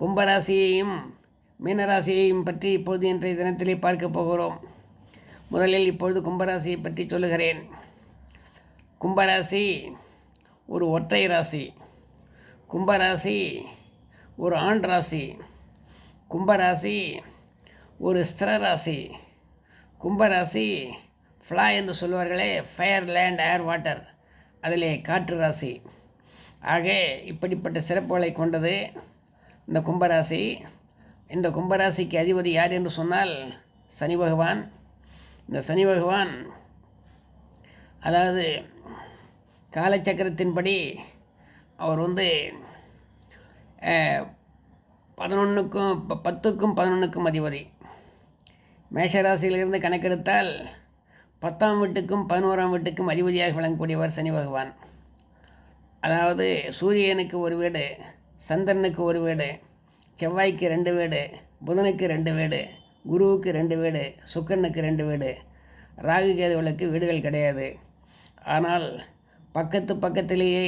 கும்பராசியையும் மீனராசியையும் பற்றி இப்பொழுது இன்றைய தினத்திலே பார்க்க போகிறோம். முதலில் இப்பொழுது கும்பராசியை பற்றி சொல்லுகிறேன். கும்பராசி ஒரு ஒற்றை ராசி. கும்பராசி ஒரு ஆண் ராசி. கும்பராசி ஒரு ஸ்திர ராசி. கும்பராசி ஃப்ளா என்று சொல்வார்களே ஃபயர் லேண்ட் ஏர் வாட்டர். அதிலே காற்று ராசி. ஆக இப்படிப்பட்ட சிறப்புகளை கொண்டது இந்த கும்பராசி இந்த கும்பராசிக்கு அதிபதி யார் என்று சொன்னால் சனி பகவான். இந்த சனி பகவான் அதாவது காலச்சக்கரத்தின்படி அவர் வந்து பதினொன்றுக்கும் ப- பத்துக்கும் பதினொன்றுக்கும் அதிபதி. மேஷராசியிலிருந்து கணக்கெடுத்தால் பத்தாம் வீட்டுக்கும் பதினோராம் வீட்டுக்கும் அதிபதியாக விளங்கக்கூடியவர் சனி பகவான். அதாவது சூரியனுக்கு ஒரு வீடு சந்திரனுக்கு ஒரு வீடு செவ்வாய்க்கு ரெண்டு வீடு புதனுக்கு ரெண்டு வீடு குருவுக்கு ரெண்டு வீடு சுக்கரனுக்கு ரெண்டு வீடு. ராகு கேதுகளுக்கு வீடுகள் கிடையாது. ஆனால் பக்கத்து பக்கத்திலேயே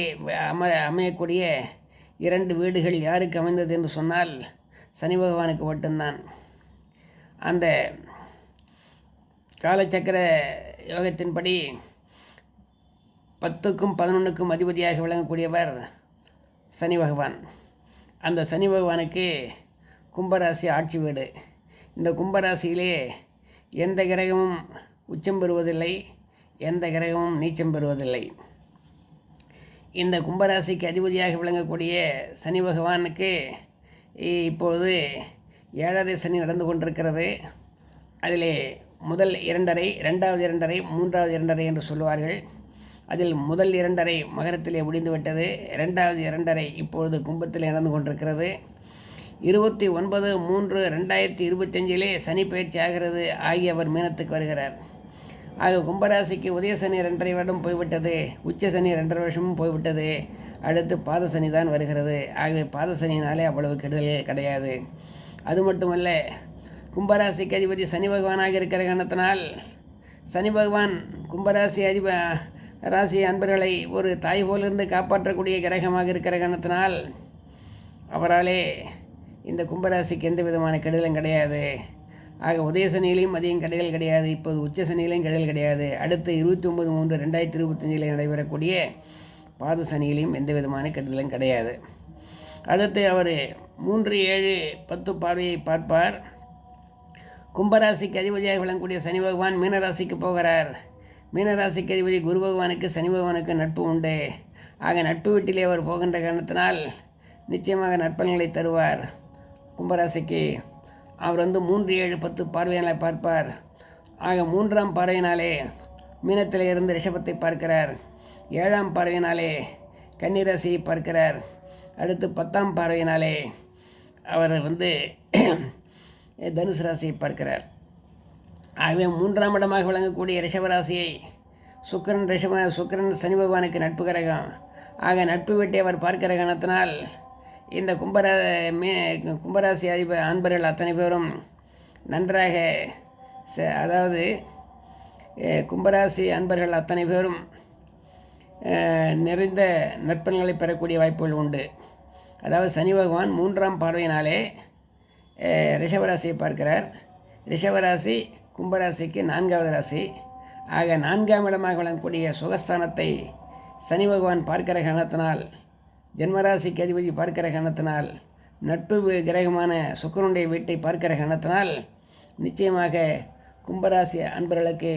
அம அமையக்கூடிய இரண்டு வீடுகள் யாருக்கு அமைந்தது என்று சொன்னால் சனி பகவானுக்கு மட்டும்தான். அந்த காலச்சக்கர யோகத்தின்படி பத்துக்கும் பதினொன்றுக்கும் அதிபதியாக விளங்கக்கூடியவர் சனி பகவான். அந்த சனி பகவானுக்கு கும்பராசி ஆட்சி வீடு. இந்த கும்பராசியிலே எந்த கிரகமும் உச்சம் பெறுவதில்லை எந்த கிரகமும் நீச்சம் பெறுவதில்லை. இந்த கும்பராசிக்கு அதிபதியாக விளங்கக்கூடிய சனி பகவானுக்கு இப்பொழுது ஏழரை சனி நடந்து கொண்டிருக்கிறது. அதிலே முதல் இரண்டரை ரெண்டாவது இரண்டரை மூன்றாவது இரண்டரை என்று சொல்லுவார்கள். அதில் முதல் இரண்டரை மகரத்திலே முடிந்துவிட்டது. இரண்டாவது இரண்டரை இப்பொழுது கும்பத்தில் நடந்து கொண்டிருக்கிறது. இருபத்தி ஒன்பது மூன்று ரெண்டாயிரத்தி இருபத்தஞ்சிலே சனி பயிற்சி ஆகிறது. ஆகிய அவர் மீனத்துக்கு வருகிறார். ஆக கும்பராசிக்கு உதய சனி ரெண்டரை வருடம் போய்விட்டது. உச்ச சனி ரெண்டரை வருஷமும் போய்விட்டது. அடுத்து பாத சனி தான் வருகிறது. ஆகவே பாத சனினாலே அவ்வளவு கெடுதல்கள் கிடையாது. அது மட்டுமல்ல கும்பராசிக்கு அதிபதி சனி பகவானாக இருக்கிற காரணத்தினால் சனி பகவான் கும்பராசி அதிப ராசி அன்பர்களை ஒரு தாய் போலிருந்து காப்பாற்றக்கூடிய கிரகமாக இருக்கிற கணத்தினால் அவராலே இந்த கும்பராசிக்கு எந்த விதமான கெடுதலும் கிடையாது. ஆக உதய சனியிலையும் அதிகம் கெடுதல் கிடையாது. இப்போது உச்ச சனியிலையும் கெடுதல் கிடையாது. அடுத்து இருபத்தி ஒம்பது மூன்று ரெண்டாயிரத்தி இருபத்தஞ்சில் நடைபெறக்கூடிய பாத சனியிலையும் எந்த விதமான கெடுதலும் கிடையாது. அடுத்து அவர் மூன்று ஏழு பத்து பார்வையை பார்ப்பார். கும்பராசிக்கு அதிபதியாக விளங்கக்கூடிய சனி பகவான் மீனராசிக்கு போகிறார். மீனராசிக்கு அதிபதி குரு பகவானுக்கு சனி பகவானுக்கு நட்பு உண்டு. ஆக நட்பு வீட்டிலே அவர் போகின்ற காரணத்தினால் நிச்சயமாக நற்பலன்களை தருவார். கும்பராசிக்கு அவர் வந்து மூன்று ஏழு பத்து பார்வையினாலே பார்ப்பார். ஆக மூன்றாம் பார்வையினாலே மீனத்தில் இருந்து ரிஷபத்தை பார்க்கிறார். ஏழாம் பார்வையினாலே கன்னிராசியை பார்க்கிறார். அடுத்து பத்தாம் பார்வையினாலே அவர் வந்து தனுசு ராசியை பார்க்கிறார். ஆகவே மூன்றாம் இடமாக விளங்கக்கூடிய ரிஷபராசியை சுக்கிரன் ரிஷப சுக்கிரன் சனி பகவானுக்கு நட்பு கிரகம். ஆக நட்பு வீட்டை அவர் பார்க்கிற கணத்தினால் இந்த கும்பரா மே கும்பராசி அதிப அன்பர்கள் அத்தனை பேரும் நன்றாக ச- அதாவது கும்பராசி அன்பர்கள் அத்தனை பேரும் நிறைந்த நற்பன்களை பெறக்கூடிய வாய்ப்புகள் உண்டு. அதாவது சனி பகவான் மூன்றாம் பார்வையினாலே ரிஷவராசியை ரிஷபராசியை பார்க்கிறார். ரிஷபராசி கும்பராசிக்கு நான்காவது ராசி. ஆக நான்காம் இடமாக விளங்கக்கூடிய சுகஸ்தானத்தை சனி பகவான் பார்க்கிற காரணத்தினால் ஜென்மராசிக்கு அதிபதி பார்க்கிற காரணத்தினால் நட்பு கிரகமான சுக்கரனுடைய வீட்டை பார்க்கிற காரணத்தினால் நிச்சயமாக கும்பராசி அன்பர்களுக்கு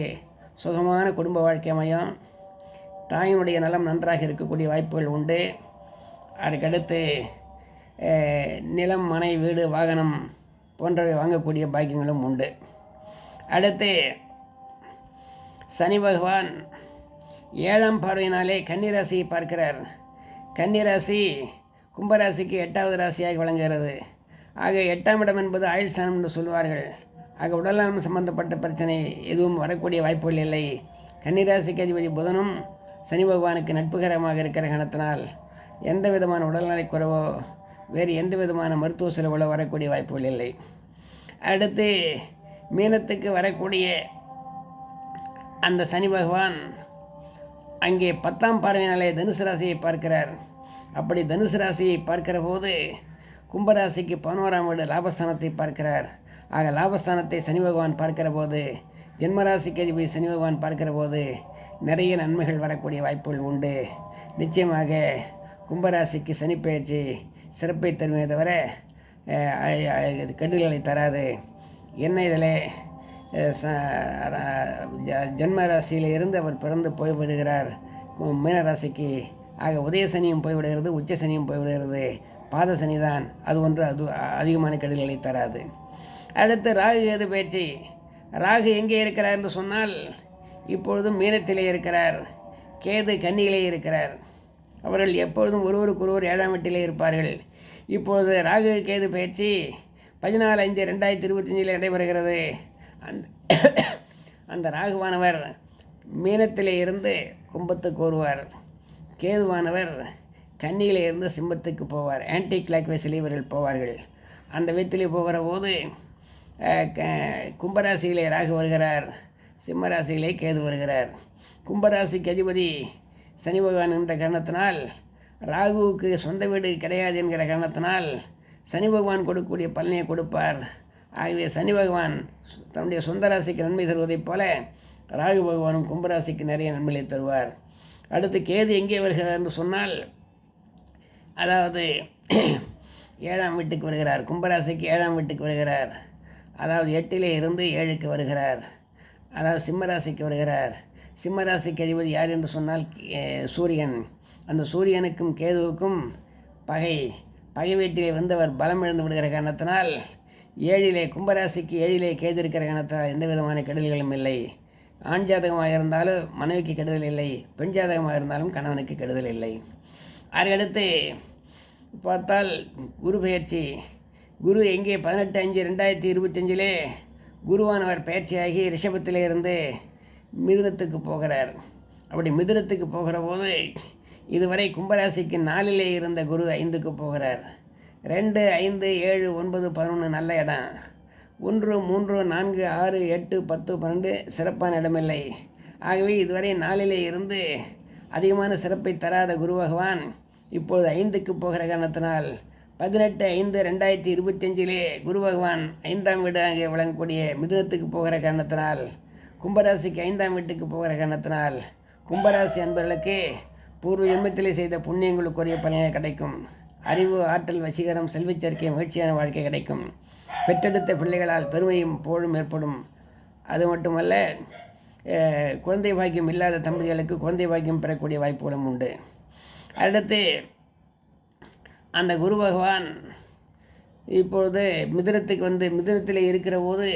சுகமான குடும்ப வாழ்க்கை அமையும். தாயினுடைய நலம் நன்றாக இருக்கக்கூடிய வாய்ப்புகள் உண்டு. அதுக்கடுத்து நிலம் மனை வீடு வாகனம் போன்றவை வாங்கக்கூடிய பாக்கியங்களும் உண்டு. அடுத்து சனி பகவான் ஏழாம் பார்வையினாலே கன்னிராசி பார்க்கிறார். கன்னிராசி கும்பராசிக்கு எட்டாவது ராசியாக விளங்குகிறது. ஆக எட்டாம் இடம் என்பது ஆயுள் ஸ்தானம் என்று சொல்வார்கள். ஆக உடல்நலம் சம்பந்தப்பட்ட பிரச்சனை எதுவும் வரக்கூடிய வாய்ப்புகள் இல்லை. கன்னிராசிக்கு அதிபதி புதனும் சனி பகவானுக்கு நட்புகரமாக இருக்கிற கணத்தினால் எந்த விதமான உடல்நலை குறைவோ வேறு எந்த விதமான மருத்துவ செலவுகளோ வரக்கூடிய வாய்ப்புகள் இல்லை. அடுத்து மீனத்துக்கு வரக்கூடிய அந்த சனி பகவான் அங்கே பத்தாம் பார்வையினாலே தனுசு ராசியை பார்க்கிறார். அப்படி தனுசு ராசியை பார்க்கிற போது கும்பராசிக்கு பதினோராம் வீடு லாபஸ்தானத்தை பார்க்கிறார். ஆக லாபஸ்தானத்தை சனி பகவான் பார்க்கிற போது ஜென்மராசிக்கு அதிபதி சனி பகவான் பார்க்கிற போது நிறைய நன்மைகள் வரக்கூடிய வாய்ப்புகள் உண்டு. நிச்சயமாக கும்பராசிக்கு சனி சிறப்பை தருமே தவிர அஹ், கெடுதல்களை தராது. என்ன இதில் ச- ஜ- ஜென்ம ராசியில் இருந்து அவர் பிறந்து போய்விடுகிறார். மீனராசிக்கு மீன ஆக உதய சனியும் போய்விடுகிறது உச்ச சனியும் போய்விடுகிறது. பாதசனி தான். அது ஒன்று அது அதிகமான கெடுதல்களை தராது. அடுத்து ராகு கேது பேச்சு? ராகு எங்கே இருக்கிறார் என்று சொன்னால் இப்பொழுதும் மீனத்திலே இருக்கிறார். கேது கன்னியிலே இருக்கிறார். அவர்கள் எப்பொழுதும் ஒருவருக்கொருவர் ஏழாம் வீட்டிலே இருப்பார்கள். இப்பொழுது ராகு கேது பயிற்சி பதினாலு அஞ்சு ரெண்டாயிரத்தி இருபத்தஞ்சில் நடைபெறுகிறது. அந்த அந்த ராகுவானவர் மீனத்திலே இருந்து கும்பத்துக்கு வருவார். கேதுவானவர் கன்னியிலே இருந்து சிம்மத்துக்கு போவார். ஆன்டி கிளாக் வைஸில் இவர்கள் போவார்கள். அந்த விதத்திலே போகிற போது க- கும்பராசியிலே ராகு வருகிறார். சிம்மராசியிலே கேது வருகிறார். கும்பராசிக்கு அதிபதி சனி பகவான் என்ற காரணத்தினால் ராகுவுக்கு சொந்த வீடு கிடையாது என்கிற காரணத்தினால் சனி பகவான் கொடுக்கக்கூடிய பலனையை கொடுப்பார். ஆகவே சனி பகவான் தன்னுடைய சொந்த ராசிக்கு நன்மை தருவதைப் போல ராகு பகவானும் கும்பராசிக்கு நிறைய நன்மைகளை தருவார். அடுத்து கேது எங்கே வருகிறார் என்று சொன்னால் அதாவது ஏழாம் வீட்டுக்கு வருகிறார். கும்பராசிக்கு ஏழாம் வீட்டுக்கு வருகிறார். அதாவது எட்டிலே இருந்து ஏழுக்கு வருகிறார். அதாவது சிம்மராசிக்கு வருகிறார். சிம்மராசிக்கு அதிபதி யார் என்று சொன்னால் சூரியன். அந்த சூரியனுக்கும் கேதுவுக்கும் பகை. பகை வீட்டிலே வந்தவர் பலம் இழந்து விடுகிற காரணத்தினால் ஏழிலே கும்பராசிக்கு ஏழிலே கேது இருக்கிற காரணத்தால் எந்த விதமான கெடுதல்களும் இல்லை. ஆண் ஜாதகமாக இருந்தாலும் மனைவிக்கு கெடுதல் இல்லை. பெண் ஜாதகமாக இருந்தாலும் கணவனுக்கு கெடுதல் இல்லை. அதுக்கடுத்து பார்த்தால் குரு பயிற்சி குரு எங்கே? பதினெட்டு அஞ்சு ரெண்டாயிரத்தி இருபத்தஞ்சிலே குருவானவர் பயிற்சியாகி ரிஷபத்திலே இருந்து மிதுனத்துக்கு போகிறார். அப்படி மிதுனத்துக்கு போகிற போது இதுவரை கும்பராசிக்கு நாலிலே இருந்த குரு ஐந்துக்கு போகிறார். ரெண்டு ஐந்து ஏழு ஒன்பது பதினொன்று நல்ல இடம். ஒன்று மூன்று நான்கு ஆறு எட்டு பத்து பன்னெண்டு சிறப்பான இடமில்லை. ஆகவே இதுவரை நாலிலே இருந்து அதிகமான சிறப்பை தராத குரு பகவான் இப்பொழுது ஐந்துக்கு போகிற காரணத்தினால் பதினெட்டு ஐந்து ரெண்டாயிரத்தி இருபத்தஞ்சிலே குரு பகவான் ஐந்தாம் வீடாக விளங்கக்கூடிய மிதுனத்துக்கு போகிற காரணத்தினால் கும்பராசிக்கு ஐந்தாம் வீட்டுக்கு போகிற காரணத்தினால் கும்பராசி அன்பர்களுக்கு பூர்வ ஜென்மத்திலே செய்த புண்ணியங்களுக்குரிய பலனை கிடைக்கும். அறிவு ஆற்றல் வசீகரம் செல்வச் சேர்க்கை மகிழ்ச்சியான வாழ்க்கை கிடைக்கும். பெற்றெடுத்த பிள்ளைகளால் பெருமையும் புகழும் ஏற்படும். அது மட்டுமல்ல குழந்தை பாக்கியம் இல்லாத தம்பதிகளுக்கு குழந்தை பாக்கியம் பெறக்கூடிய வாய்ப்புகளும் உண்டு. அடுத்து அந்த குரு பகவான் இப்பொழுது மிதுனத்துக்கு வந்து மிதுனத்தில் இருக்கிற போது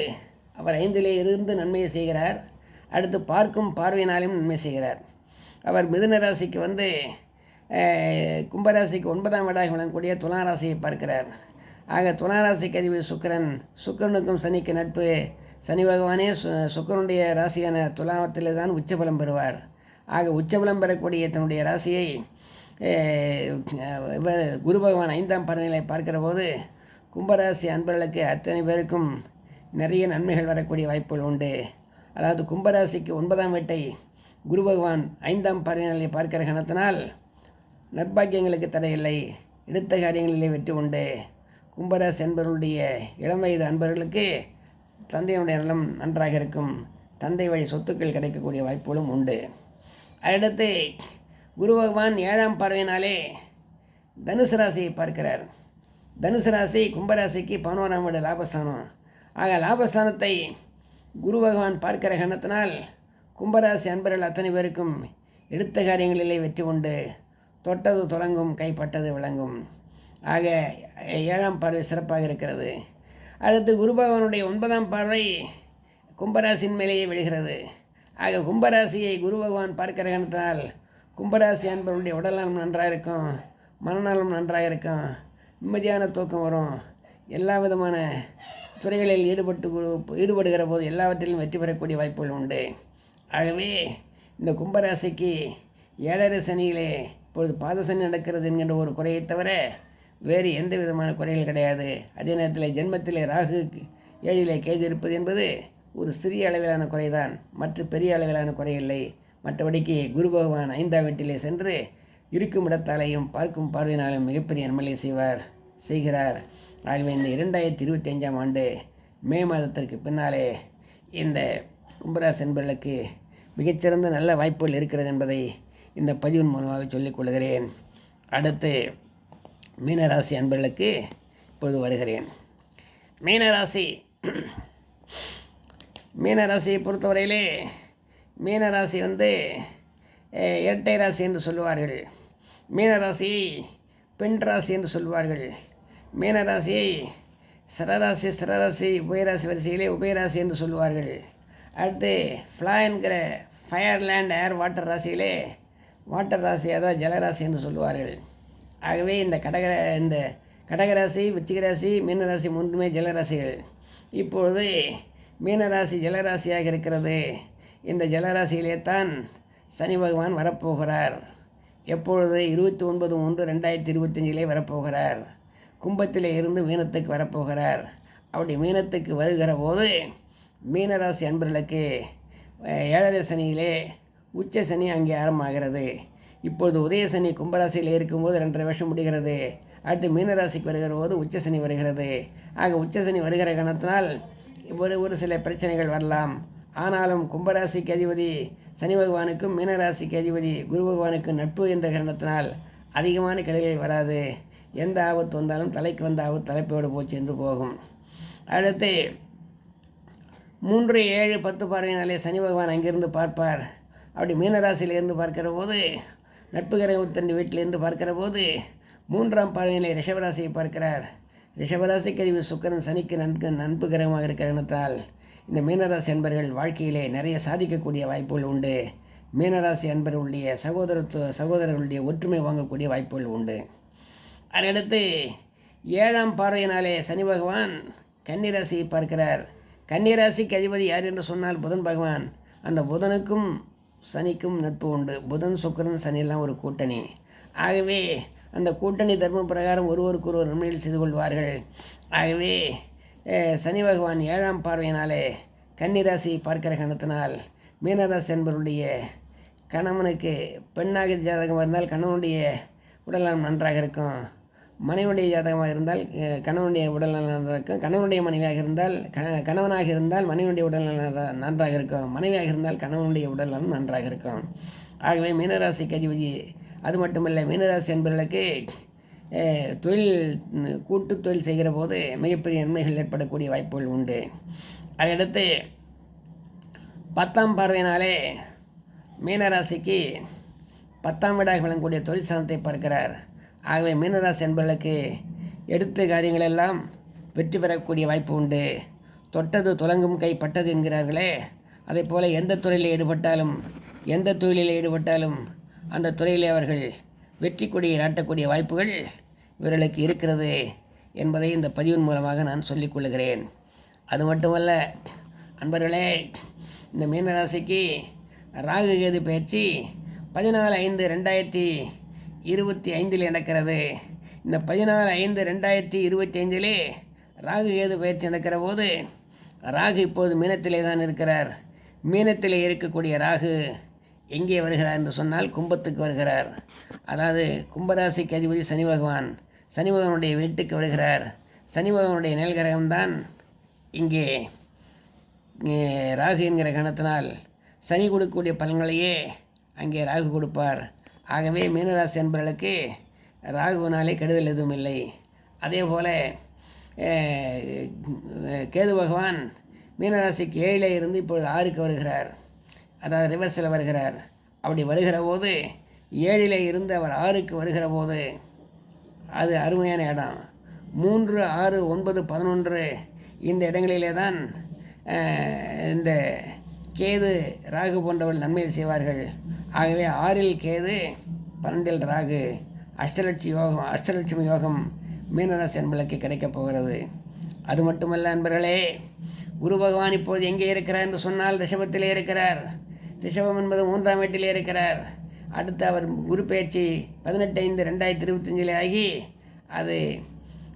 அவர் ஐந்திலே இருந்து நன்மையை செய்கிறார். அடுத்து பார்க்கும் பார்வையினாலும் நன்மை செய்கிறார். அவர் மிதுன ராசிக்கு வந்து கும்பராசிக்கு ஒன்பதாம் வீடாக விளங்கக்கூடிய துலா ராசியை பார்க்கிறார். ஆக துலா ராசிக்கு அதிபதி சுக்கிரன் சுக்கிரனுக்கும் சனிக்கு நட்பு. சனி பகவானே சு சுக்கிரனுடைய ராசியான துலாவத்தில் தான் உச்சபலம் பெறுவார். ஆக உச்சபலம் பெறக்கூடிய தன்னுடைய ராசியை இவர் குரு பகவான் ஐந்தாம் பறநிலை பார்க்கிற போது கும்பராசி அன்பர்களுக்கு அத்தனை பேருக்கும் நிறைய நன்மைகள் வரக்கூடிய வாய்ப்புகள் உண்டு. அதாவது கும்பராசிக்கு ஒன்பதாம் வீட்டை குரு பகவான் ஐந்தாம் பரநிலை பார்க்கிற கணத்தினால் நற்பாக்கியங்களுக்கு தடையில்லை. எடுத்த காரியங்களிலே வெற்றி உண்டு. கும்பராஸ் என்பவருடைய இளம் வயது அன்பர்களுக்கு தந்தையுடைய நலம் நன்றாக இருக்கும். தந்தை வழி சொத்துக்கள் கிடைக்கக்கூடிய வாய்ப்புகளும் உண்டு. அடுத்து குரு பகவான் ஏழாம் பார்வையினாலே தனுசு ராசியை பார்க்கிறார். தனுசு ராசி கும்பராசிக்கு பதினோராம் வீடு லாபஸ்தானம். ஆக லாபஸ்தானத்தை குரு பகவான் பார்க்கிற கணத்தினால் கும்பராசி அன்பர்கள் அத்தனை பேருக்கும் எடுத்த காரியங்களிலே வெற்றி கொண்டு தொட்டது தொடங்கும் கைப்பட்டது விளங்கும். ஆக ஏழாம் பார்வை சிறப்பாக இருக்கிறது. அடுத்து குருபகவனுடைய ஒன்பதாம் பார்வை கும்பராசின் மேலேயே விழுகிறது. ஆக கும்பராசியை குரு பகவான் பார்க்கிற கணத்தால் கும்பராசி அன்பர்களுடைய உடல்நலம் நன்றாக இருக்கும் மனநலம் நன்றாக இருக்கும் நிம்மதியான தூக்கம் வரும். எல்லா விதமான துறைகளில் ஈடுபட்டு ஈடுபடுகிற போது எல்லாவற்றிலும் வெற்றி பெறக்கூடிய வாய்ப்புகள் உண்டு. ஆகவே இந்த கும்பராசிக்கு ஏழரை சனியிலே இப்பொழுது பாதசனி நடக்கிறது என்கின்ற ஒரு குறையை தவிர வேறு எந்த விதமான குறைகள் கிடையாது. அதே நேரத்தில் ஜென்மத்திலே ராகு ஏழிலே கேது இருப்பது என்பது ஒரு சிறிய அளவிலான குறைதான். மற்ற பெரிய அளவிலான குறை இல்லை மற்றபடிக்கு குரு பகவான் ஐந்தாம் வீட்டிலே சென்று இருக்கும் இடத்தாலையும் பார்க்கும் பார்வையினாலும் மிகப்பெரிய நன்மலை செய்வார் செய்கிறார். ஆகவே இந்த இரண்டாயிரத்தி இருபத்தி அஞ்சாம் ஆண்டு மே மாதத்திற்கு பின்னாலே இந்த கும்பராசி என்பவர்களுக்கு மிகச்சிறந்த நல்ல வாய்ப்புகள் இருக்கிறது என்பதை இந்த பதிவின் மூலமாக சொல்லிக் கொள்கிறேன். அடுத்து மீனராசி அன்பர்களுக்கு இப்பொழுது வருகிறேன். மீனராசி மீனராசியை பொறுத்தவரையிலே மீனராசி வந்து இரட்டை ராசி என்று சொல்லுவார்கள். மீனராசியை பெண் ராசி என்று சொல்வார்கள் மீனராசியை சரராசி சரராசி உபயராசி வரிசையிலே உபயராசி என்று சொல்லுவார்கள். அடுத்து ஃப்ளா என்கிற ஃபயர் லேண்ட் ஏர் வாட்டர் ராசியிலே வாட்டர் ராசி அதாவது ஜலராசி என்று சொல்லுவார்கள். ஆகவே இந்த கடக இந்த கடகராசி விச்சிகராசி மீனராசி மூன்றுமே ஜலராசிகள். இப்பொழுது மீனராசி ஜலராசியாக இருக்கிறது. இந்த ஜலராசியிலே தான் சனி பகவான் வரப்போகிறார். எப்பொழுது இருபத்தி ஒன்பது ஒன்று ரெண்டாயிரத்தி இருபத்தஞ்சிலே வரப்போகிறார். கும்பத்திலே இருந்து மீனத்துக்கு வரப்போகிறார். அப்படி மீனத்துக்கு வருகிற போது மீனராசி அன்பர்களுக்கு ஏழரை சனியிலே உச்ச சனி அங்கே ஆரம்பமாகிறது. இப்பொழுது உதய சனி கும்பராசியில் இருக்கும்போது ரெண்டரை வருஷம் முடிகிறது. அடுத்து மீனராசிக்கு வருகிற போது உச்ச சனி வருகிறது. ஆக உச்ச சனி வருகிற காரணத்தினால் ஒரு ஒரு சில பிரச்சனைகள் வரலாம். ஆனாலும் கும்பராசிக்கு அதிபதி சனி பகவானுக்கும் மீனராசிக்கு அதிபதி குரு பகவானுக்கும் நட்பு என்ற காரணத்தினால் அதிகமான கடைகள் வராது. எந்த ஆபத்து வந்தாலும் தலைக்கு வந்த ஆபத்து தலைப்போடு போச்சு என்று போகும். அடுத்து மூன்று ஏழு பத்து பார்வையினாலே சனி பகவான் அங்கிருந்து பார்ப்பார். அப்படி மீனராசியிலிருந்து பார்க்கிற போது நட்பு கிரகத்தன் வீட்டிலிருந்து பார்க்கிற போது மூன்றாம் பார்வையிலே ரிஷபராசியை பார்க்கிறார். ரிஷபராசி கருவி சுக்கரன் சனிக்கு நன்கு நட்பு கிரகமாக இருக்கிறனத்தால் இந்த மீனராசி அன்பர்கள் வாழ்க்கையிலே நிறைய சாதிக்கக்கூடிய வாய்ப்புகள் உண்டு. மீனராசி அன்பர்களுடைய சகோதரத்துவ சகோதரர்களுடைய ஒற்றுமை வாங்கக்கூடிய வாய்ப்புகள் உண்டு. அதனடுத்து ஏழாம் பார்வையினாலே சனி பகவான் கன்னிராசியை பார்க்கிறார். கன்னிராசிக்கு அதிபதி யார் என்று சொன்னால் புதன் பகவான். அந்த புதனுக்கும் சனிக்கும் நட்பு உண்டு. புதன் சுக்கரன் சனியெல்லாம் ஒரு கூட்டணி. ஆகவே அந்த கூட்டணி தர்ம பிரகாரம் ஒருவருக்கு ஒருவர் நன்மையில் செய்து கொள்வார்கள். ஆகவே சனி பகவான் ஏழாம் பார்வையினாலே கன்னிராசி பார்க்கிற கணத்தினால் மீனராசி என்பவருடைய கணவனுக்கு பெண்ணாக ஜாதகம் இருந்தால் கணவனுடைய உடல்நலம் நன்றாக இருக்கும். மனைவனுடைய ஜாதகமாக இருந்தால் கணவனுடைய உடல் நன்றாக இருக்கும் கணவனுடைய மனைவியாக இருந்தால் கண கணவனாக இருந்தால் மனைவனுடைய உடல்நலம் நன்றாக இருக்கும் மனைவியாக இருந்தால் கணவனுடைய உடல் நலம் நன்றாக இருக்கும் ஆகவே மீனராசி கதிபதி அது மட்டுமல்ல மீனராசி என்பவர்களுக்கு தொழில் கூட்டு தொழில் செய்கிற போது மிகப்பெரிய நன்மைகள் ஏற்படக்கூடிய வாய்ப்புகள் உண்டு. அதையடுத்து பத்தாம் பார்வையினாலே மீனராசிக்கு பத்தாம் வீடாக விளங்கக்கூடிய தொழில் சாதனத்தை பார்க்கிறார். ஆகவே மீனராசி என்பவர்களுக்கு எடுத்த காரியங்களெல்லாம் வெற்றி பெறக்கூடிய வாய்ப்பு உண்டு. தொட்டது துலங்கும் கை பட்டது என்கிறார்களே. அதே போல் எந்த துறையில் ஈடுபட்டாலும் எந்த தொழிலில் ஈடுபட்டாலும் அந்த துறையில் அவர்கள் வெற்றி கொடியை நாட்டக்கூடிய வாய்ப்புகள் இவர்களுக்கு இருக்கிறது என்பதை இந்த பதிவின் மூலமாக நான் சொல்லிக்கொள்கிறேன் அது மட்டுமல்ல அன்பர்களே இந்த மீனராசிக்கு ராகு கேது பயிற்சி பதினாலு ஐந்து ரெண்டாயிரத்தி இருபத்தி ஐந்தில் நடக்கிறது இந்த பதினாலு ஐந்து ரெண்டாயிரத்தி இருபத்தி ஐந்திலே ராகு கேது பயிற்சி நடக்கிற போது ராகு இப்போது மீனத்திலே தான் இருக்கிறார். மீனத்திலே இருக்கக்கூடிய ராகு எங்கே வருகிறார் என்று சொன்னால் கும்பத்துக்கு வருகிறார். அதாவது கும்பராசிக்கு அதிபதி சனி பகவான் சனி பகவானுடைய வீட்டுக்கு வருகிறார். சனி பகவானுடைய நிலகிரகம்தான் இங்கே. ராகு என்கிற கணத்தினால் சனி கொடுக்கக்கூடிய பலன்களையே அங்கே ராகு கொடுப்பார். ஆகவே மீனராசி என்பவர்களுக்கு ராகுவினாலே கெடுதல் எதுவும் இல்லை. அதே போல் கேது பகவான் மீனராசிக்கு ஏழில் இருந்து இப்பொழுது ஆறுக்கு வருகிறார். அதாவது ரிவர்ஸில் வருகிறார். அப்படி வருகிற போது ஏழில் இருந்து அவர் ஆறுக்கு வருகிற போது அது அருமையான இடம். மூன்று ஆறு ஒன்பது பதினொன்று இந்த இடங்களிலே தான் இந்த கேது ராகு போன்றவர்கள் நன்மையில் செய்வார்கள். ஆகவே ஆறில் கேது பன்னெண்டில் ராகு. அஷ்டலட்சி யோகம் அஷ்டலட்சுமி யோகம் மீனராசி அன்பர்களுக்கு கிடைக்கப் போகிறது. அது மட்டுமல்ல அன்பர்களே குரு பகவான் இப்போது எங்கே இருக்கிறார் என்று சொன்னால் ரிஷபத்திலே இருக்கிறார். ரிஷபம் என்பது மூன்றாம் வீட்டிலே இருக்கிறார். அடுத்து அவர் குரு பயிற்சி பதினெட்டு ஐந்து ரெண்டாயிரத்தி இருபத்தஞ்சில் ஆகி அது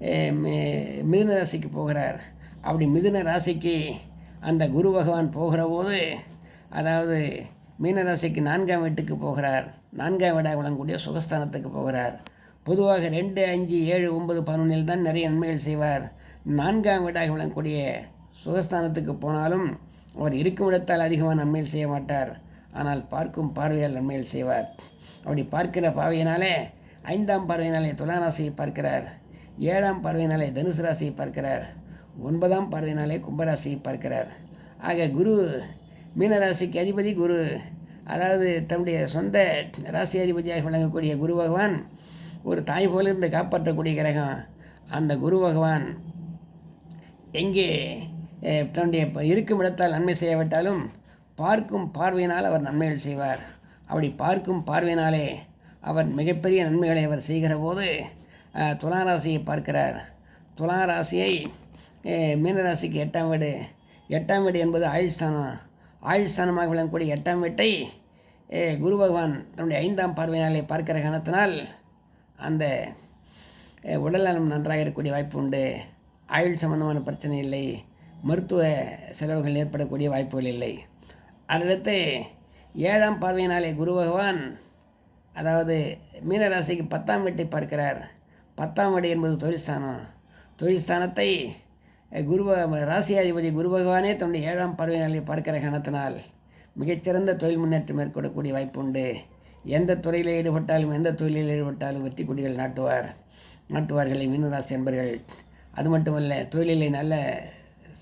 மி- மிதுன ராசிக்கு போகிறார். அப்படி மிதுன ராசிக்கு அந்த குரு பகவான் போகிற போது அதாவது மீனராசிக்கு நான்காம் வீட்டுக்கு போகிறார். நான்காம் வீடாக விளங்கக்கூடிய சுகஸ்தானத்துக்கு போகிறார். பொதுவாக ரெண்டு அஞ்சு ஏழு ஒன்பது பதினொன்றில் தான் நிறைய நன்மைகள் செய்வார். நான்காம் வீடாக விளங்கக்கூடிய சுகஸ்தானத்துக்கு போனாலும் அவர் இருக்கும் இடத்தால் அதிகமாக நன்மைகள் செய்ய மாட்டார். ஆனால் பார்க்கும் பார்வையால் நன்மைகள் செய்வார். அப்படி பார்க்கிற பார்வையினாலே ஐந்தாம் பார்வையினாலே துலா ராசியை பார்க்கிறார். ஏழாம் பார்வையினாலே தனுசு ராசியை பார்க்கிறார். ஒன்பதாம் பார்வையினாலே கும்பராசியை பார்க்கிறார். ஆக குரு மீனராசிக்கு அதிபதி குரு. அதாவது தன்னுடைய சொந்த ராசி அதிபதியாக விளங்கக்கூடிய குரு பகவான் ஒரு தாய் போலிருந்து காப்பாற்றக்கூடிய கிரகம் அந்த குரு பகவான். எங்கே தன்னுடைய இருக்கும் இடத்தால் நன்மை செய்யவிட்டாலும் பார்க்கும் பார்வையினால் அவர் நன்மைகள் செய்வார். அப்படி பார்க்கும் பார்வையினாலே அவர் மிகப்பெரிய நன்மைகளை அவர் செய்கிற போது துலா ராசியை பார்க்கிறார். துலா ராசியை மீனராசிக்கு எட்டாம் வீடு. எட்டாம் வீடு என்பது ஆயுள் ஸ்தானம். ஆயுள் விளங்கக்கூடிய எட்டாம் வீட்டை குரு பகவான் தன்னுடைய ஐந்தாம் பார்வையினாலே பார்க்கிற காரணத்தினால் அந்த உடல் உடல்நலம் நன்றாக இருக்கக்கூடிய வாய்ப்பு உண்டு. ஆயுள் சம்பந்தமான பிரச்சனை இல்லை. மருத்துவ செலவுகள் ஏற்படக்கூடிய வாய்ப்புகள் இல்லை. அடுத்து ஏழாம் பார்வையினாலே குரு பகவான் அதாவது மீனராசிக்கு பத்தாம் வீட்டை பார்க்கிறார். பத்தாம் வீடு என்பது தொழில் ஸ்தானம். தொழில் ஸ்தானத்தை குரு ராசியாதிபதி குரு பகவானே தன்னுடைய ஏழாம் பார்வையினாலே பார்க்கிற கணத்தினால் மிகச்சிறந்த தொழில் முன்னேற்றம் மேற்கொள்ளக்கூடிய வாய்ப்பு உண்டு எந்த துறையில் ஈடுபட்டாலும் எந்த தொழிலில் ஈடுபட்டாலும் வெற்றி கொடிகள் நாட்டுவார். நாட்டுவார்களை மீனராசி என்பர்கள் அது மட்டுமல்ல தொழிலிலே நல்ல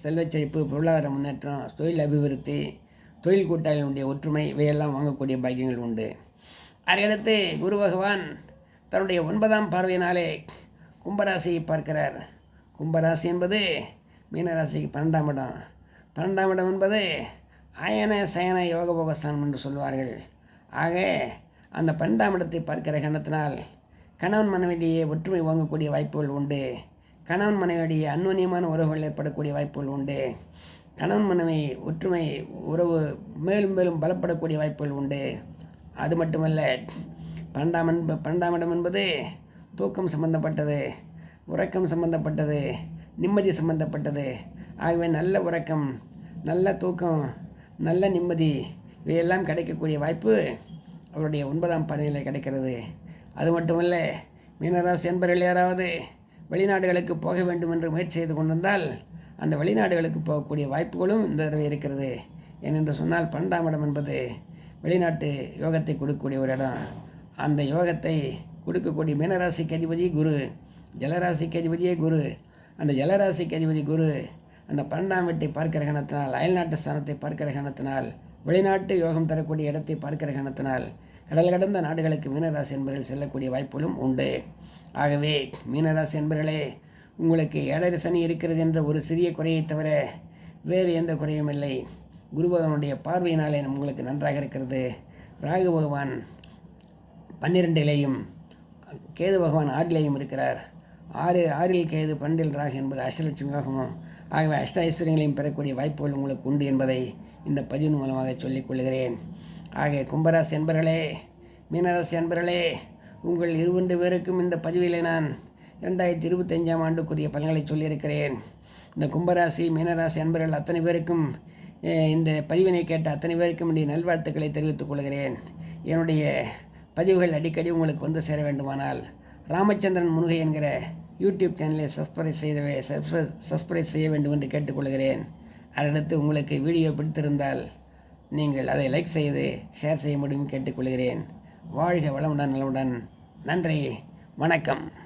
செல்வச்செழிப்பு பொருளாதார முன்னேற்றம் தொழில் அபிவிருத்தி தொழில் கூட்டாளிகளுடைய ஒற்றுமை இவையெல்லாம் வாங்கக்கூடிய பாக்கியங்கள் உண்டு. அதையடுத்து குரு பகவான் தன்னுடைய ஒன்பதாம் பார்வையினாலே கும்பராசியை பார்க்கிறார். கும்பராசி என்பது மீனராசிக்கு பன்னெண்டாம் இடம். பன்னெண்டாம் இடம் என்பது அயன சயன யோக போகஸ்தானம் என்று சொல்வார்கள். ஆக அந்த பன்னெண்டாம் இடத்தை பார்க்கிற கணத்தினால் கணவன் மனைவியிடையே ஒற்றுமை வாங்கக்கூடிய வாய்ப்புகள் உண்டு. கணவன் மனைவியுடைய அந்நுன்யமான உறவுகள் ஏற்படக்கூடிய வாய்ப்புகள் உண்டு. கணவன் மனைவி ஒற்றுமை உறவு மேலும் மேலும் பலப்படக்கூடிய வாய்ப்புகள் உண்டு. அது மட்டுமல்ல பன்னெண்டாம் பன்னெண்டாம் இடம் என்பது தூக்கம் சம்பந்தப்பட்டது உறக்கம் சம்பந்தப்பட்டது நிம்மதி சம்பந்தப்பட்டது. ஆகவே நல்ல உறக்கம் நல்ல தூக்கம் நல்ல நிம்மதி இவையெல்லாம் கிடைக்கக்கூடிய வாய்ப்பு அவருடைய ஒன்பதாம் பதவியில் கிடைக்கிறது. அது மட்டுமல்ல மீனராசி என்பவர்கள் யாராவது வெளிநாடுகளுக்கு போக வேண்டும் என்று முயற்சி செய்து கொண்டிருந்தால் அந்த வெளிநாடுகளுக்கு போகக்கூடிய வாய்ப்புகளும் இந்த தடவை இருக்கிறது. ஏனென்று சொன்னால் பன்னெண்டாம் இடம் என்பது வெளிநாட்டு யோகத்தை கொடுக்கக்கூடிய ஒரு இடம். அந்த யோகத்தை கொடுக்கக்கூடிய மீனராசிக்கு அதிபதி குரு ஜலராசிக்கு அதிபதியே குரு. அந்த ஜலராசிக்கு அதிபதி குரு அந்த பன்னெண்டாம் வீட்டை பார்க்கிற கணத்தினால் அயல்நாட்டு ஸ்தானத்தை பார்க்கிற கணத்தினால் வெளிநாட்டு யோகம் தரக்கூடிய இடத்தை பார்க்கிற கணத்தினால் கடல் கடந்த நாடுகளுக்கு மீனராசி என்பவர்கள் செல்லக்கூடிய வாய்ப்புகளும் உண்டு. ஆகவே மீனராசி என்பவர்களே உங்களுக்கு ஏழரை சனி இருக்கிறது என்ற ஒரு சிறிய குறையை தவிர வேறு எந்த குறையும் இல்லை. குரு பகவானுடைய பார்வையினாலே உங்களுக்கு நன்றாக இருக்கிறது. ராகு பகவான் பன்னிரெண்டிலேயும் கேது பகவான் ஆறிலேயும் இருக்கிறார். ஆறு ஆறில் கேது பண்டில் ராகு என்பது அஷ்டலட்சுமி யோகமும் ஆகவே அஷ்ட ஐஸ்வர்யங்களையும் பெறக்கூடிய வாய்ப்புகள் உங்களுக்கு உண்டு என்பதை இந்த பதிவின் மூலமாக சொல்லிக் கொள்கிறேன். ஆக கும்பராசி என்பர்களே மீனராசி என்பர்களே உங்கள் இருவண்டு பேருக்கும் இந்த பதிவிலே நான் ரெண்டாயிரத்தி இருபத்தஞ்சாம் ஆண்டுக்குரிய பலன்களை சொல்லியிருக்கிறேன். இந்த கும்பராசி மீனராசி என்பர்கள் அத்தனை பேருக்கும் இந்த பதிவினை கேட்ட அத்தனை பேருக்கும் என்னுடைய நல்வாழ்த்துக்களை தெரிவித்துக் கொள்கிறேன். என்னுடைய பதிவுகள் அடிக்கடி உங்களுக்கு வந்து சேர வேண்டுமானால் ராமச்சந்திரன் முருகை என்கிற யூடியூப் சேனலை சப்ஸ்கிரைப் செய்தவே சப்ஸ்கிரைப் செய்ய வேண்டும் என்று கேட்டுக்கொள்கிறேன். அதனடுத்து உங்களுக்கு வீடியோ பிடித்திருந்தால் நீங்கள் அதை லைக் செய்து ஷேர் செய்ய முடியும் கேட்டுக்கொள்கிறேன். வாழ்க வளமுடன் நலமுடன். நன்றி. வணக்கம்.